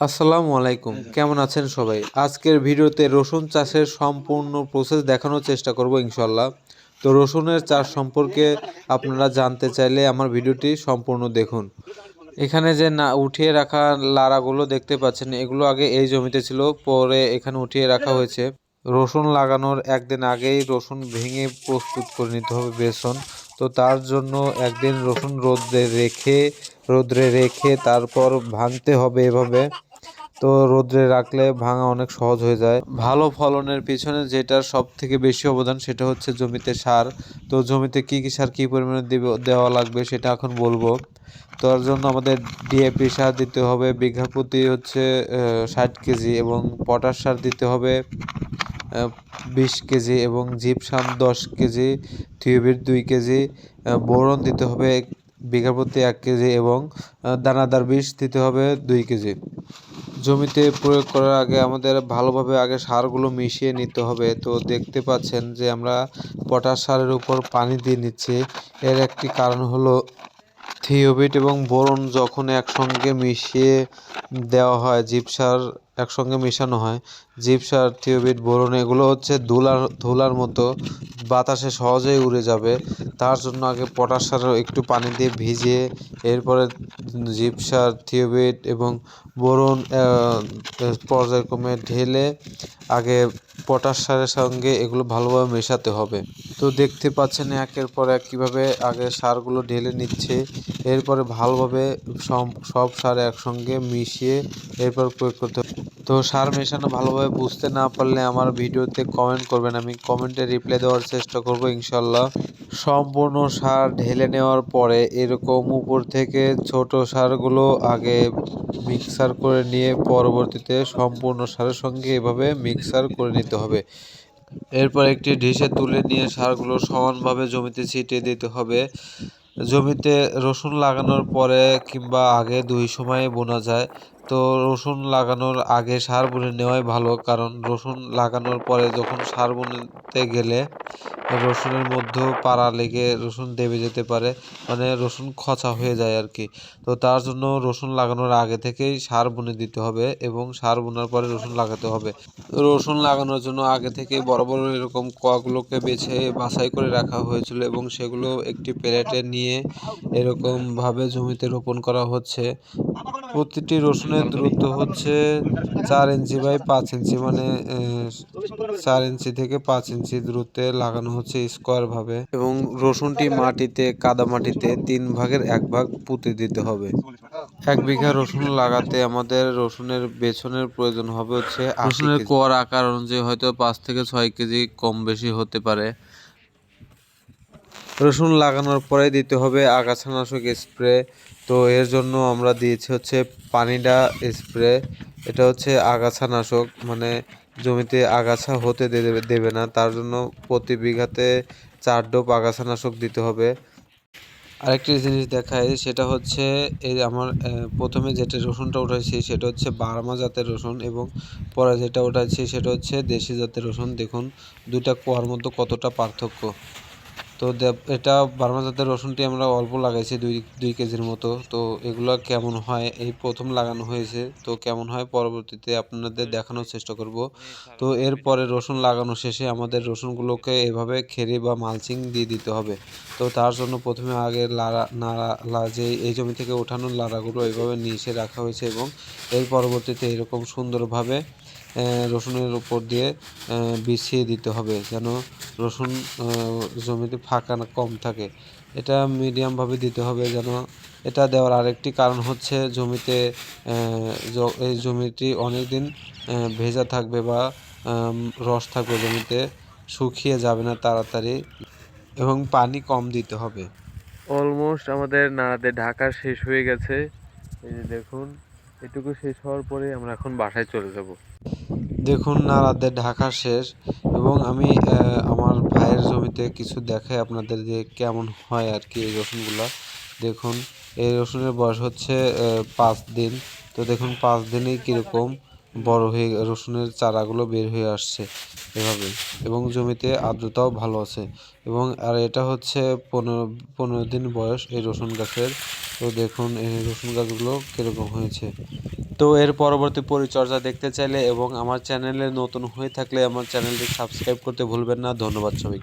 আসসালামু আলাইকুম। কেমন আছেন সবাই? আজকের ভিডিওতে রসুন চাষের সম্পূর্ণ প্রসেস দেখানোর চেষ্টা করব ইনশাল্লাহ তো রসুনের চাষ সম্পর্কে আপনারা জানতে চাইলে আমার ভিডিওটি সম্পূর্ণ দেখুন। এখানে যে না উঠিয়ে রাখা লারাগুলো দেখতে পাচ্ছেন এগুলো আগে এই জমিতে ছিল পরে এখানে উঠিয়ে রাখা হয়েছে। রসুন লাগানোর একদিন আগেই রসুন ভেঙে প্রস্তুত করে নিতে হবে বেসন। তো তার জন্য একদিন রসুন রোদে রেখে রোদ্রে রেখে তারপর ভাঙতে হবে এভাবে। তো রোদ্রে রাখলে ভাঙা অনেক সহজ হয়ে যায়। ভালো ফলনের পিছনে যেটা সব থেকে বেশি অবদান সেটা হচ্ছে জমিতে সার। তো জমিতে কি কি সার কী পরিমাণে দেওয়া লাগবে সেটা এখন বলব। তার জন্য আমাদের ডিএপি সার দিতে হবে, বিঘা প্রতি হচ্ছে ষাট কেজি এবং পটাশ সার দিতে হবে বিশ কেজি এবং জিপসাম দশ কেজি থিওবিট দুই কেজি বোরন দিতে হবে বিঘা প্রতি এক কেজি এবং দানাদার বিষ দিতে হবে দুই কেজি। জমিতে প্রয়োগ করার আগে আমাদের ভালোভাবে আগে সারগুলো মিশিয়ে নিতে হবে। তো দেখতে পাচ্ছেন যে আমরা পটাশ সারের উপর পানি দিয়ে নিচ্ছি। এর একটি কারণ হলো থিওবিট এবং বোরন যখন একসঙ্গে মিশিয়ে দেওয়া হয় জিপসার একসঙ্গে মেশানো হয়। জিপসার থিওবিট, বোরন এগুলো হচ্ছে ধুলার ধুলার মতো। বাতাসে সহজেই উড়ে যাবে। তার জন্য আগে পটাশ সার একটু পানি দিয়ে ভিজিয়ে এরপরে জিপসার থিওবিট এবং বোরন পর্যায়ক্রমে ঢেলে আগে পটাশ সারের সঙ্গে এগুলো ভালোভাবে মেশাতে হবে। তো দেখতে পাচ্ছেন একের পর এক কীভাবে আগে সারগুলো ঢেলে নিচ্ছে। এরপরে ভালোভাবে সব সব সার একসঙ্গে মিশিয়ে এরপর প্রয়োগ করতে তো সার মেশানো ভালোভাবে বুঝতে না পারলে আমার ভিডিওতে কমেন্ট করবেন। আমি কমেন্টে রিপ্লাই দেওয়ার চেষ্টা করব ইনশাল্লাহ সম্পূর্ণ সার ঢেলে নেওয়ার পরে এরকম উপর থেকে ছোট সারগুলো আগে মিক্সার করে নিয়ে পরবর্তীতে সম্পূর্ণ সারের সঙ্গে এভাবে মিক্সার করে নিতে হবে। এরপর একটি ঢিসে তুলে নিয়ে সারগুলো সমানভাবে জমিতে ছিটিয়ে দিতে হবে। জমিতে রসুন লাগানোর পরে কিংবা আগে দুই সময়ে বোনা যায়। তো রসুন লাগানোর আগে সার বুনে নেওয়াই ভালো, কারণ রসুন লাগানোর পরে যখন সার বুনতে গেলে রসুনের মধ্যেও পাড়া লেগে রসুন দেবে যেতে পারে মানে রসুন খচা হয়ে যায় আর কি। তো তার জন্য রসুন লাগানোর আগে থেকেই সার বুনে দিতে হবে এবং সার বোনার পরে রসুন লাগাতে হবে। রসুন লাগানোর জন্য আগে থেকেই বড় বড় এরকম কোয়াগুলোকে বেছে বাছাই করে রাখা হয়েছিল এবং সেগুলো একটি প্লেটে নিয়ে এরকম ভাবে জমিতে রোপণ করা হচ্ছে। প্রতিটি রসুনের দূরত্ব হচ্ছে চার ইঞ্চি বাই পাঁচ ইঞ্চি মানে চার ইঞ্চি থেকে পাঁচ ইঞ্চি দূরত্বে লাগানো হচ্ছে স্কোয়ার ভাবে। এবং রসুনটি মাটিতে কাদা মাটিতে তিন ভাগের এক ভাগ পুঁতে দিতে হবে। এক বিঘা রসুন লাগাতে আমাদের রসুনের বেছনের প্রয়োজন হবে হচ্ছে রসুনের কোয়ার আকার অনুযায়ী হয়তো পাঁচ থেকে ছয় কেজি কম বেশি হতে পারে। রসুন লাগানোর পরে দিতে হবে আগাছানাশক স্প্রে তো এর জন্য আমরা দিয়েছি হচ্ছে পানিডা স্প্রে। এটা হচ্ছে আগাছানাশক মানে জমিতে আগাছা হতে দেবে দেবে না, তার জন্য প্রতি বিঘাতে চার ডোপ আগাছা নাশক দিতে হবে। আরেকটি জিনিস দেখাই, সেটা হচ্ছে এই আমার প্রথমে যেটা রসুনটা উঠাইছি সেটা হচ্ছে বার্মা জাতের রসুন এবং পরে যেটা উঠাইছি সেটা হচ্ছে দেশি জাতের রসুন। দেখুন দুটা কোয়ার মধ্যে কতটা পার্থক্য। তো এটা বার্মা জাতের রসুনটি আমরা অল্প লাগাইছি দুই দুই কেজির মতো। তো এগুলো কেমন হয়? এই প্রথম লাগানো হয়েছে, তো কেমন হয় পরবর্তীতে আপনাদের দেখানোর চেষ্টা করব। তো এরপরে রসুন লাগানো শেষে আমাদের রসুনগুলোকে এভাবে খেরি বা মালচিং দিয়ে দিতে হবে। তো তার জন্য প্রথমে আগে লাড়া, নাড়া যে এই জমি থেকে ওঠানো লাড়াগুলো এইভাবে নিচে রাখা হয়েছে এবং এর পরবর্তীতে এরকম সুন্দরভাবে রসুনের উপর দিয়ে বিছিয়ে দিতে হবে যেন রসুন জমিতে ফাঁকা কম থাকে। এটা মিডিয়ামভাবে দিতে হবে যেন এটা দেওয়ার আরেকটি কারণ হচ্ছে জমিতে এই জমিটি অনেক দিন ভেজা থাকবে বা রস থাকবে জমিতে, শুকিয়ে যাবে না তাড়াতাড়ি এবং পানি কম দিতে হবে। অলমোস্ট আমাদের নাড়াতে ঢাকা শেষ হয়ে গেছে। এই যে দেখুন, এটুকু শেষ হওয়ার পরে আমরা এখন বাসায় চলে যাব। দেখুন না নাড়াতে ঢাকা শেষ এবং আমি আমার ভাইয়ের জমিতে কিছু দেখাই আপনাদের যে কেমন হয় আর কি এই রসুনগুলা। দেখুন, এই রসুনের বয়স হচ্ছে পাঁচ দিন। তো দেখুন, পাঁচ দিনেই কীরকম বড় হয়ে, রসুনের চারাগুলো বের হয়ে আসছে এভাবে এবং জমিতে আর্দ্রতাও ভালো আছে। এবং, আর এটা হচ্ছে পনেরো পনেরো দিন বয়স এই রসুন গাছের। তো দেখুন, এই রসুন গাছগুলো কীরকম হয়েছে। তো এর পরবর্তী পরিচর্যা দেখতে চাইলে এবং আমার চ্যানেলে নতুন হয়ে থাকলে আমার চ্যানেলটি সাবস্ক্রাইব করতে ভুলবেন না। ধন্যবাদ সবাইকে।